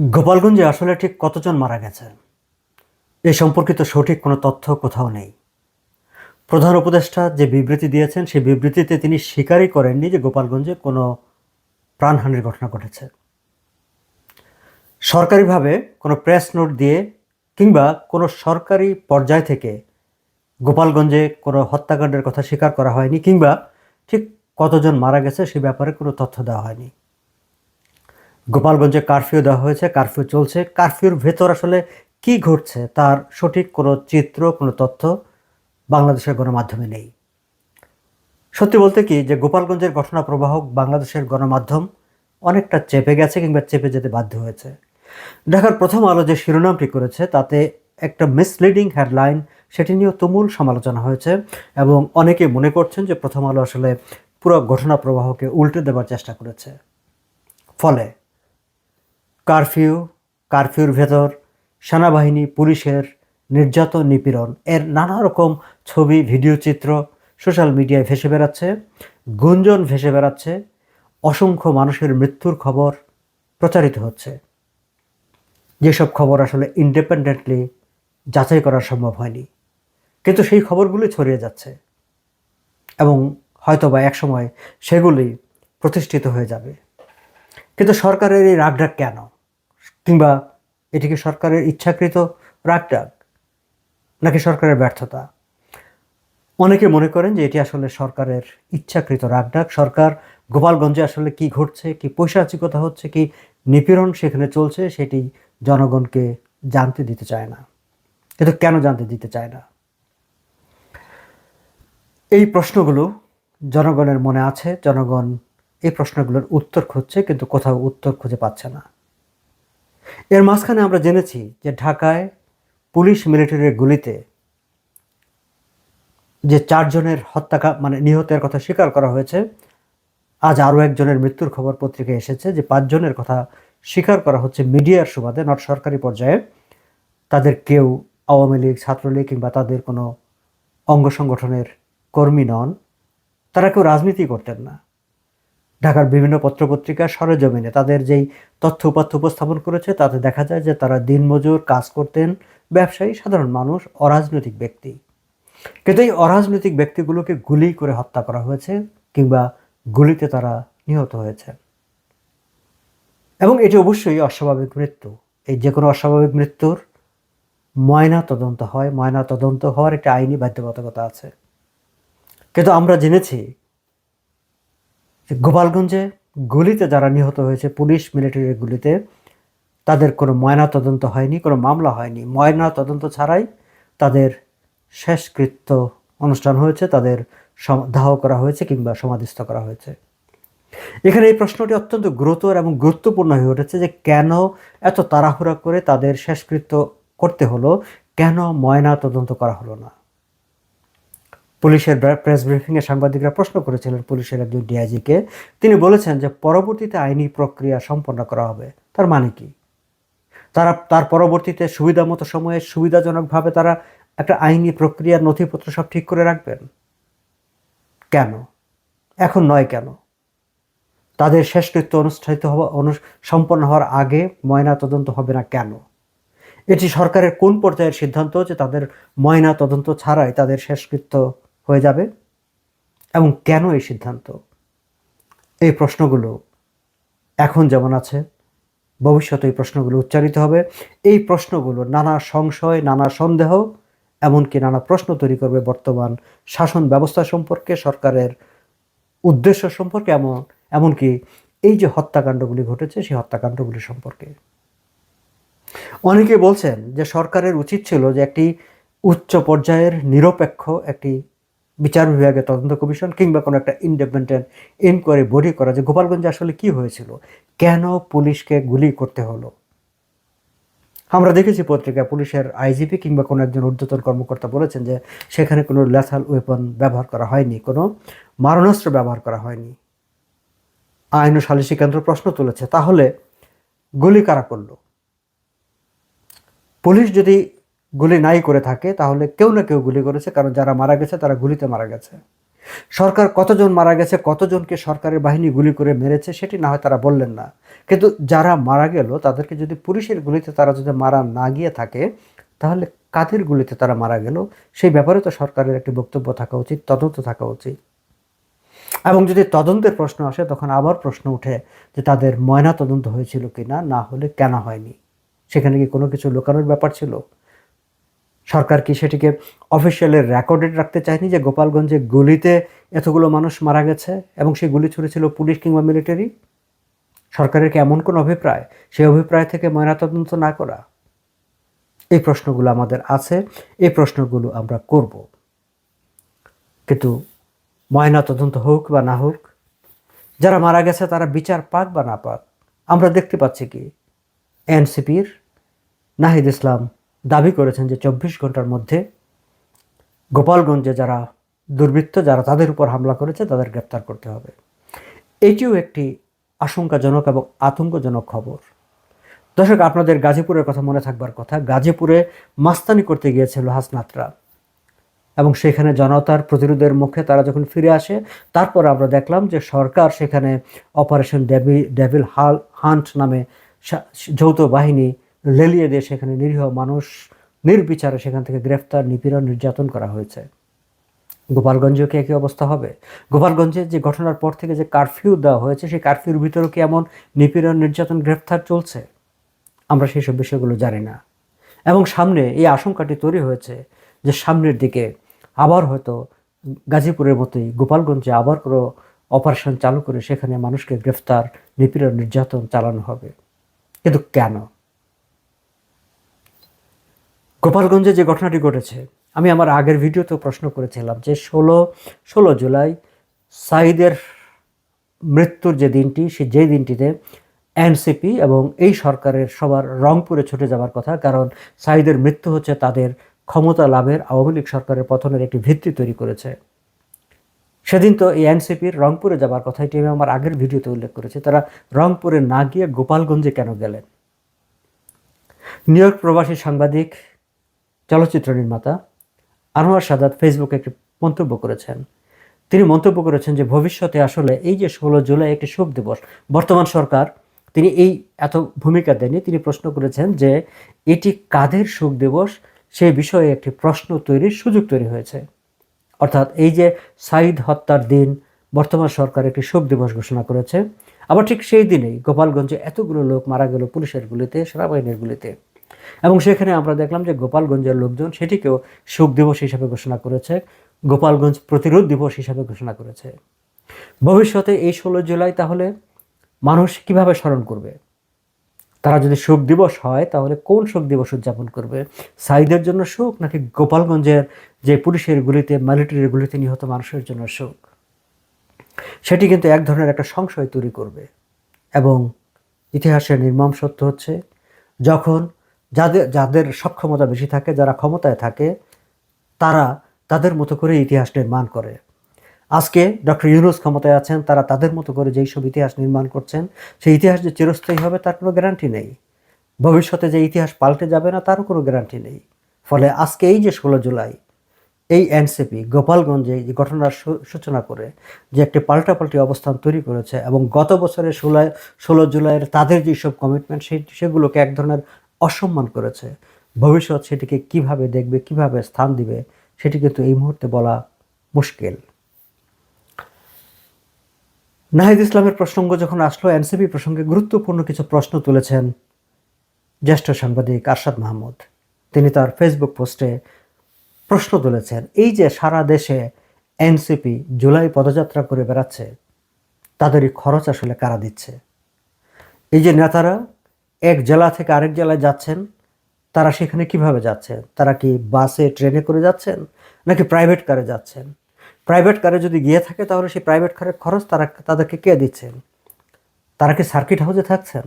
গোপালগঞ্জে আসলে ঠিক কতজন মারা গেছে এ সম্পর্কিত সঠিক কোনো তথ্য কোথাও নেই। প্রধান উপদেষ্টা যে বিবৃতি দিয়েছেন, সেই বিবৃতিতে তিনি স্বীকারই করেননি যে গোপালগঞ্জে কোনো প্রাণহানির ঘটনা ঘটেছে। সরকারিভাবে কোনো প্রেস নোট দিয়ে কিংবা কোনো সরকারি পর্যায় থেকে গোপালগঞ্জে কোনো হত্যাকাণ্ডের কথা স্বীকার করা হয়নি কিংবা ঠিক কতজন মারা গেছে সে ব্যাপারে কোনো তথ্য দেওয়া হয়নি। গোপালগঞ্জে কারফিউ দেওয়া হয়েছে, কারফিউ চলছে। কারফিউর ভেতর আসলে কি ঘটছে তার সঠিক কোনো চিত্র, কোনো তথ্য বাংলাদেশের গণমাধ্যমে নেই। সত্যি বলতে কি যে গোপালগঞ্জের ঘটনা প্রবাহ বাংলাদেশের গণমাধ্যম অনেকটা চেপে গেছে কিংবা চেপে যেতে বাধ্য হয়েছে। ঢাকার প্রথম আলো যে শিরোনামটি করেছে, তাতে একটা মিসলিডিং হেডলাইন সেটি নিয়েও তুমুল সমালোচনা হয়েছে এবং অনেকে মনে করছেন যে প্রথম আলো আসলে পুরো ঘটনা প্রবাহকে উল্টে দেবার চেষ্টা করেছে। ফলে কারফিউ, কারফিউর ভেতর, সেনাবাহিনী, পুলিশের নির্যাতন নিপীড়ন। এর নানা রকম ছবি, ভিডিও চিত্র সোশ্যাল মিডিয়ায় ভেসে বেড়াচ্ছে, গুঞ্জন ভেসে বেড়াচ্ছে, অসংখ্য মানুষের মৃত্যুর খবর প্রচারিত হচ্ছে। যেসব খবর আসলে ইন্ডিপেন্ডেন্টলি যাচাই করা সম্ভব হয়নি। কিন্তু সেই খবরগুলি ছড়িয়ে যাচ্ছে এবং হয়তোবা একসময় সেগুলি প্রতিষ্ঠিত হয়ে যাবে। কিন্তু সরকারের এই রাগডাক কেন? কিংবা এটি কি সরকারের ইচ্ছাকৃত রাগডাক নাকি সরকারের ব্যর্থতা? অনেকে মনে করেন যে এটি আসলে সরকারের ইচ্ছাকৃত রাগডাক সরকার গোপালগঞ্জে আসলে কি ঘটছে, কি পৈশাচিকতা হচ্ছে, কি নিপীড়ন সেখানে চলছে, সেটি জনগণকে জানতে দিতে চায় না। কিন্তু কেন জানতে দিতে চায় না? এই প্রশ্নগুলো জনগণের মনে আছে, জনগণ এই প্রশ্নগুলোর উত্তর খুঁজছে, কিন্তু কোথাও উত্তর খুঁজে পাচ্ছে না। এর মাঝখানে আমরা জেনেছি যে ঢাকায় পুলিশ মিলিটারির গুলিতে যে চারজনের হত্যা মানে নিহতের কথা স্বীকার করা হয়েছে, আজ আরও একজনের মৃত্যুর খবর পত্রিকায় এসেছে যে পাঁচজনের কথা স্বীকার করা হচ্ছে মিডিয়ার সুবাদে, নট সরকারি পর্যায়ে। তাদের কেউ আওয়ামী লীগ, ছাত্রলীগ কিংবা তাদের কোনো অঙ্গ সংগঠনের কর্মী নন। তারা কেউ রাজনীতি করতেন না। ঢাকার বিভিন্ন পত্রপত্রিকা সরেজমিনে তাদের যেই তথ্য উপাত্য উপস্থাপন করেছে, তাতে দেখা যায় যে তারা দিনমজুর কাজ করতেন ব্যবসায়ী, সাধারণ মানুষ, অরাজনৈতিক ব্যক্তি। কিন্তু এই অরাজনৈতিক ব্যক্তিগুলোকে গুলি করে হত্যা করা হয়েছে কিংবা গুলিতে তারা নিহত হয়েছে। এবং এটি অবশ্যই অস্বাভাবিক মৃত্যু। এই যে কোনো অস্বাভাবিক মৃত্যুর ময়না তদন্ত হয়। ময়না তদন্ত হওয়ার একটা আইনি বাধ্যবাধকতা আছে। কিন্তু আমরা জেনেছি গোপালগঞ্জে গুলিতে যারা নিহত হয়েছে, পুলিশ মিলিটারির গুলিতে, তাদের কোনো ময়না তদন্ত হয়নি, কোনো মামলা হয়নি। ময়না তদন্ত ছাড়াই তাদের শেষকৃত্য অনুষ্ঠান হয়েছে, তাদের দাহ করা হয়েছে কিংবা সমাধিস্থ করা হয়েছে। এখানে এই প্রশ্নটি অত্যন্ত গুরুতর এবং গুরুত্বপূর্ণ হয়ে উঠেছে যে কেন এত তাড়াহুড়া করে তাদের শেষকৃত্য করতে হলো, কেন ময়না তদন্ত করা হলো না? পুলিশের প্রেস ব্রিফিংয়ে সাংবাদিকরা প্রশ্ন করেছিলেন পুলিশের একজন ডিআইজিকে তিনি বলেছেন যে পরবর্তীতে আইনি প্রক্রিয়া সম্পন্ন করা হবে। তার মানে কি? তারা তার পরবর্তীতে সুবিধা মতো সময়ে সুবিধাজনকভাবে তারা একটা আইনি প্রক্রিয়ার নথিপত্র সব ঠিক করে রাখবেন? কেন? এখন নয় কেন? তাদের শেষকৃত্য অনুষ্ঠিত হওয়া অনু সম্পন্ন হওয়ার আগে ময়না তদন্ত হবে না কেন? এটি সরকারের কোন পর্যায়ের সিদ্ধান্ত যে তাদের ময়না তদন্ত ছাড়াই তাদের শেষকৃত্য হয়ে যাবে এবং কেন এই সিদ্ধান্ত? এই প্রশ্নগুলো এখন যেমন আছে, ভবিষ্যতে এই প্রশ্নগুলো উচ্চারিত হবে। এই প্রশ্নগুলো নানা সংশয়, নানা সন্দেহ, এমনকি নানা প্রশ্ন তৈরি করবে বর্তমান শাসন ব্যবস্থা সম্পর্কে, সরকারের উদ্দেশ্য সম্পর্কে, এমন, এমনকি এই যে হত্যাকাণ্ডগুলি ঘটেছে, সেই হত্যাকাণ্ডগুলি সম্পর্কে। অনেকে বলছেন যে সরকারের উচিত ছিল যে একটি উচ্চ পর্যায়ের নিরপেক্ষ একটি বিচার বিভাগের তদন্ত কমিশন কিংবা কোনো একটা ইন্ডিপেন্ডেন্ট ইনকোয়ারি বডি করা যে গোপালগঞ্জে আসলে কি হয়েছিল? কেন পুলিশকে গুলি করতে হলো? আমরা দেখেছি পত্রিকায় পুলিশের আইজিপি কিংবা কোনো একজন ঊর্ধ্বতন কর্মকর্তা বলেছেন যে সেখানে কোনো ল্যাথাল ওয়েপন ব্যবহার করা হয়নি, কোনো মারণাস্ত্র ব্যবহার করা হয়নি। আইন ও সালিসি কেন্দ্র প্রশ্ন তুলেছে, তাহলে গুলি কারা করল? পুলিশ যদি গুলি নাই করে থাকে, তাহলে কেউ না কেউ গুলি করেছে, কারণ যারা মারা গেছে তারা গুলিতে মারা গেছে। সরকার কতজন মারা গেছে, কতজনকে সরকারের বাহিনী গুলি করে মেরেছে, সেটি না হয় তারা বললেন না। কিন্তু যারা মারা গেল, তাদেরকে যদি পুলিশের গুলিতে তারা যদি মারা না গিয়ে থাকে, তাহলে কাদের গুলিতে তারা মারা গেল? সেই ব্যাপারে তো সরকারের একটি বক্তব্য থাকা উচিত, তদন্ত থাকা উচিত। এবং যদি তদন্তের প্রশ্ন আসে, তখন আবার প্রশ্ন উঠে যে তাদের ময়না তদন্ত হয়েছিল কি না না হলে কেন হয়নি? সেখানে কি কোনো কিছু লুকানোর ব্যাপার ছিল? সরকার কি সেটিকে অফিসিয়ালের রেকর্ডেড রাখতে চায়নি যে গোপালগঞ্জে গুলিতে এতগুলো মানুষ মারা গেছে এবং সেই গুলি ছুড়েছিল পুলিশ কিংবা মিলিটারি সরকারের কি এমন কোন অভিপ্রায়? সেই অভিপ্রায় থেকে ময়নাতদন্ত না করা? এই প্রশ্নগুলো আমাদের আছে, এই প্রশ্নগুলো আমরা করব। কিন্তু ময়না তদন্ত হোক বা না হোক, যারা মারা গেছে তারা বিচার পাক বা না পাক, আমরা দেখতে পাচ্ছি কি? এনসিপির নাহিদ ইসলাম দাবি করেছেন যে চব্বিশ ঘণ্টার মধ্যে গোপালগঞ্জে যারা দুর্বৃত্ত, যারা তাদের উপর হামলা করেছে, তাদের গ্রেপ্তার করতে হবে। এটিও একটি আশঙ্কাজনক এবং আতঙ্কজনক খবর। দর্শক, আপনাদের গাজীপুরের কথা মনে থাকবার কথা, গাজীপুরে মাস্তানি করতে গিয়েছিল হাসনাতরা এবং সেখানে জনতার প্রতিরোধের মুখে তারা যখন ফিরে আসে, তারপর আমরা দেখলাম যে সরকার সেখানে অপারেশন ডেভি ডেভিল হাল, হান্ট নামে যৌথ বাহিনী লেলিয়ে দিয়ে সেখানে নিরীহ মানুষ নির্বিচারে সেখান থেকে গ্রেফতার, নিপীড়ন, নির্যাতন করা হয়েছে। গোপালগঞ্জেও কি একই অবস্থা হবে? গোপালগঞ্জে যে ঘটনার পর থেকে যে কারফিউ দেওয়া হয়েছে, সেই কারফিউর ভিতরেও কি এমন নিপীড়ন, নির্যাতন, গ্রেফতার চলছে? আমরা সেই সব বিষয়গুলো জানি না। এবং সামনে এই আশঙ্কাটি তৈরি হয়েছে যে সামনের দিকে আবার হয়তো গাজীপুরের মতোই গোপালগঞ্জে আবার কোনো অপারেশন চালু করে সেখানে মানুষকে গ্রেফতার, নিপীড়ন, নির্যাতন চালানো হবে। কিন্তু কেন? গোপালগঞ্জে যে ঘটনাটি ঘটেছে, আমি আমার আগের ভিডিওতেও প্রশ্ন করেছিলাম যে ষোলো ষোলো জুলাই সাইদের মৃত্যুর যে দিনটি, সে যে দিনটিতে এনসিপি এবং এই সরকারের সবার রংপুরে ছুটে যাবার কথা, কারণ সাইদের মৃত্যু হচ্ছে তাদের ক্ষমতা লাভের আওয়ামী লীগ সরকারের পতনের একটি ভিত্তি তৈরি করেছে। সেদিন তো এই এনসিপির রংপুরে যাবার কথা, এটি আমি আমার আগের ভিডিওতে উল্লেখ করেছি। তারা রংপুরে না গিয়ে গোপালগঞ্জে কেন গেলেন? নিউ ইয়র্ক প্রবাসী সাংবাদিক চলচ্চিত্র নির্মাতা আনোয়ার সাদাত ফেসবুকে একটি মন্তব্য করেছেন। তিনি মন্তব্য করেছেন যে, ভবিষ্যতে আসলে এই যে ষোলো জুলাই একটি শোক দিবস, বর্তমান সরকার, তিনি এই এত ভূমিকা দেননি। তিনি প্রশ্ন করেছেন যে, এটি কাদের শোক দিবস? সেই বিষয়ে একটি প্রশ্ন তৈরির সুযোগ তৈরি হয়েছে। অর্থাৎ এই যে সাইদ হত্যার দিন, বর্তমান সরকার একটি শোক দিবস ঘোষণা করেছে। আবার ঠিক সেই দিনেই গোপালগঞ্জে এতগুলো লোক মারা গেল পুলিশের গুলিতে, সেনাবাহিনীর গুলিতে। এবং সেখানে আমরা দেখলাম যে গোপালগঞ্জের লোকজন সেটিকেও শোক দিবস হিসাবে ঘোষণা করেছে, গোপালগঞ্জ প্রতিরোধ দিবস হিসাবে ঘোষণা করেছে। ভবিষ্যতে এই ষোলো জুলাই তাহলে মানুষ কীভাবে স্মরণ করবে? তারা যদি শোক দিবস হয়, তাহলে কোন শোক দিবস উদযাপন করবে? সাইদের জন্য শোক নাকি গোপালগঞ্জের যে পুলিশের গুলিতে মিলিটারির গুলিতে নিহত মানুষের জন্য শোক সেটি কিন্তু এক ধরনের একটা সংশয় তৈরি করবে। এবং ইতিহাসের নির্মম সত্য হচ্ছে, যখন যাদের যাদের সক্ষমতা বেশি থাকে, যারা ক্ষমতায় থাকে, তারা তাদের মতো করে ইতিহাস নির্মাণ করে। আজকে ডক্টর ইউনুস ক্ষমতায় আছেন, তারা তাদের মতো করে যেই সব ইতিহাস নির্মাণ করছেন, সেই ইতিহাস যে চিরস্থায়ী হবে তার কোনো গ্যারান্টি নেই। ভবিষ্যতে যে ইতিহাস পাল্টে যাবে না, তারও কোনো গ্যারান্টি নেই। ফলে আজকে এই যে ষোলো জুলাই, এই এনসিপি, গোপালগঞ্জে যে ঘটনার সূচনা করে যে একটি পাল্টাপাল্টি অবস্থান তৈরি করেছে এবং গত বছরের ষোলো ষোলো জুলাইয়ের তাদের যেসব কমিটমেন্ট সেই, সেগুলোকে এক ধরনের অসম্মান করেছে। ভবিষ্যৎ সেটিকে কীভাবে দেখবে, কীভাবে স্থান দিবে, সেটি কিন্তু এই মুহূর্তে বলা মুশকিল। নাহিদ ইসলামের প্রসঙ্গ যখন আসলো, এনসিপি প্রসঙ্গে গুরুত্বপূর্ণ কিছু প্রশ্ন তুলেছেন জ্যেষ্ঠ সাংবাদিক আরশাদ মাহমুদ। তিনি তার ফেসবুক পোস্টে প্রশ্ন তুলেছেন, এই যে সারা দেশে এনসিপি জুলাই পদযাত্রা করে বেড়াচ্ছে, তাদেরই খরচ আসলে কারা দিচ্ছে? এই যে নেতারা এক জেলা থেকে আরেক জেলায় যাচ্ছেন, তারা সেখানে কীভাবে যাচ্ছেন? তারা কি বাসে, ট্রেনে করে যাচ্ছেন, নাকি প্রাইভেট কারে যাচ্ছেন? প্রাইভেট কারে যদি গিয়ে থাকে, তাহলে সেই প্রাইভেট কারের খরচ তারা, তাদেরকে কে দিচ্ছেন? তারা কি সার্কিট হাউসে থাকছেন?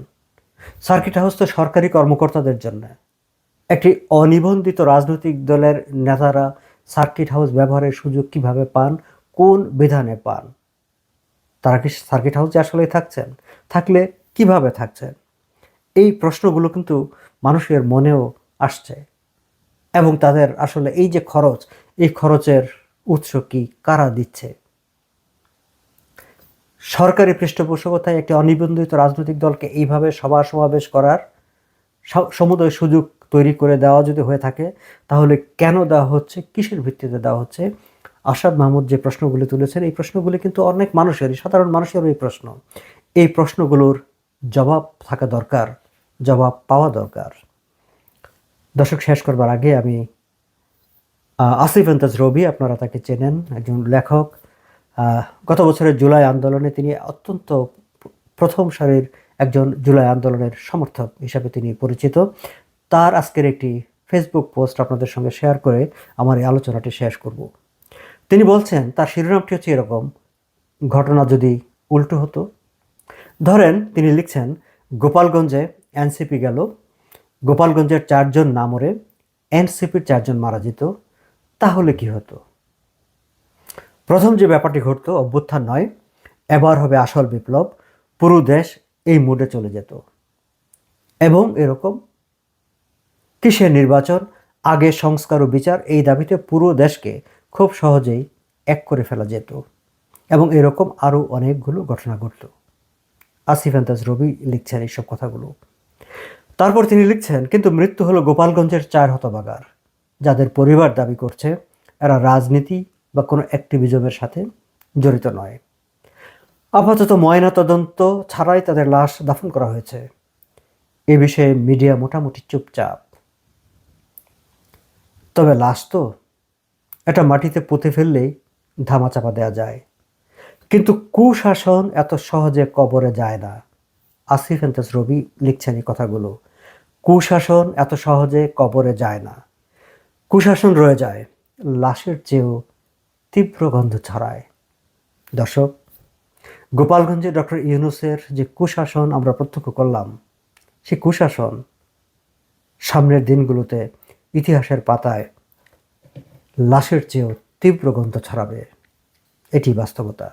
সার্কিট হাউস তো সরকারি কর্মকর্তাদের জন্য। একটি অনিবন্ধিত রাজনৈতিক দলের নেতারা সার্কিট হাউস ব্যবহারের সুযোগ কীভাবে পান? কোন বিধানে পান? তারা কি সার্কিট হাউসে আসলেই থাকছেন? থাকলে কীভাবে থাকছেন? এই প্রশ্নগুলো কিন্তু মানুষের মনেও আসছে। এবং তাদের আসলে এই যে খরচ, এই খরচের উৎস কি, কারা দিচ্ছে? সরকারি পৃষ্ঠপোষকতায় একটি অনিবন্ধিত রাজনৈতিক দলকে এইভাবে সভা সমাবেশ করার সমুদয় সুযোগ তৈরি করে দেওয়া যদি হয়ে থাকে, তাহলে কেন দেওয়া হচ্ছে, কিসের ভিত্তিতে দেওয়া হচ্ছে? আসাদ মাহমুদ যে প্রশ্নগুলি তুলেছেন, এই প্রশ্নগুলি কিন্তু অনেক মানুষেরই, সাধারণ মানুষেরও এই প্রশ্ন। এই প্রশ্নগুলোর জবাব থাকা দরকার। জবাব পাওয়া দরকার। দর্শক, শেষ করবার আগে আমি আসিফ এন্তাজ রবি, আপনারা তাকে চেনেন, একজন লেখক। গত বছরের জুলাই আন্দোলনে তিনি অত্যন্ত প্রথম সারির একজন জুলাই আন্দোলনের সমর্থক হিসাবে তিনি পরিচিত। তার আজকের একটি ফেসবুক পোস্ট আপনাদের সঙ্গে শেয়ার করে আমার এই আলোচনাটি শেষ করব। তিনি বলছেন, তার শিরোনামটি হচ্ছে এরকম, ঘটনা যদি উল্টো হতো। ধরেন তিনি লিখছেন, গোপালগঞ্জে এনসিপি গেল। গোপালগঞ্জের চারজন না মরে এনসিপির চারজন মারা যেত। তাহলে কি হতো? প্রথম যে ব্যাপারটি ঘটতো, অভ্যুত্থান নয়, এবার হবে আসল বিপ্লব। পুরো দেশ এই মুডে চলে যেত। এবং এরকম কিসের নির্বাচন? আগে সংস্কার ও বিচার এই দাবিতে পুরো দেশকে খুব সহজেই এক করে ফেলা যেত। এবং এরকম আরও অনেকগুলো ঘটনা ঘটত আসিফ আন্তাজ রবি লিখছেন এইসব কথাগুলো। তারপর তিনি লিখছেন, কিন্তু মৃত্যু হলো গোপালগঞ্জের চার হতবাগার যাদের পরিবার দাবি করছে এরা রাজনীতি বা কোনো অ্যাক্টিভিজমের সাথে জড়িত নয়। আপাতত ময়না তদন্ত ছাড়াই তাদের লাশ দাফন করা হয়েছে। এ বিষয়ে মিডিয়া মোটামুটি চুপচাপ। তবে লাশ তো এটা মাটিতে পুঁতে ফেললেই ধামাচাপা দেওয়া যায়। কিন্তু কুশাসন এত সহজে কবরে যায় না। আসিফ এন্তাস রবি লিখছেন এই কথাগুলো। কুশাসন এত সহজে কবরে যায় না। কুশাসন রয়ে যায়, লাশের চেয়েও তীব্র গন্ধ ছড়ায়। দর্শক, গোপালগঞ্জে ডক্টর ইউনুসের যে কুশাসন আমরা প্রত্যক্ষ করলাম সে কুশাসন সামনের দিনগুলোতে ইতিহাসের পাতায় লাশের চেয়েও তীব্র গন্ধ ছড়াবে। এটি বাস্তবতা।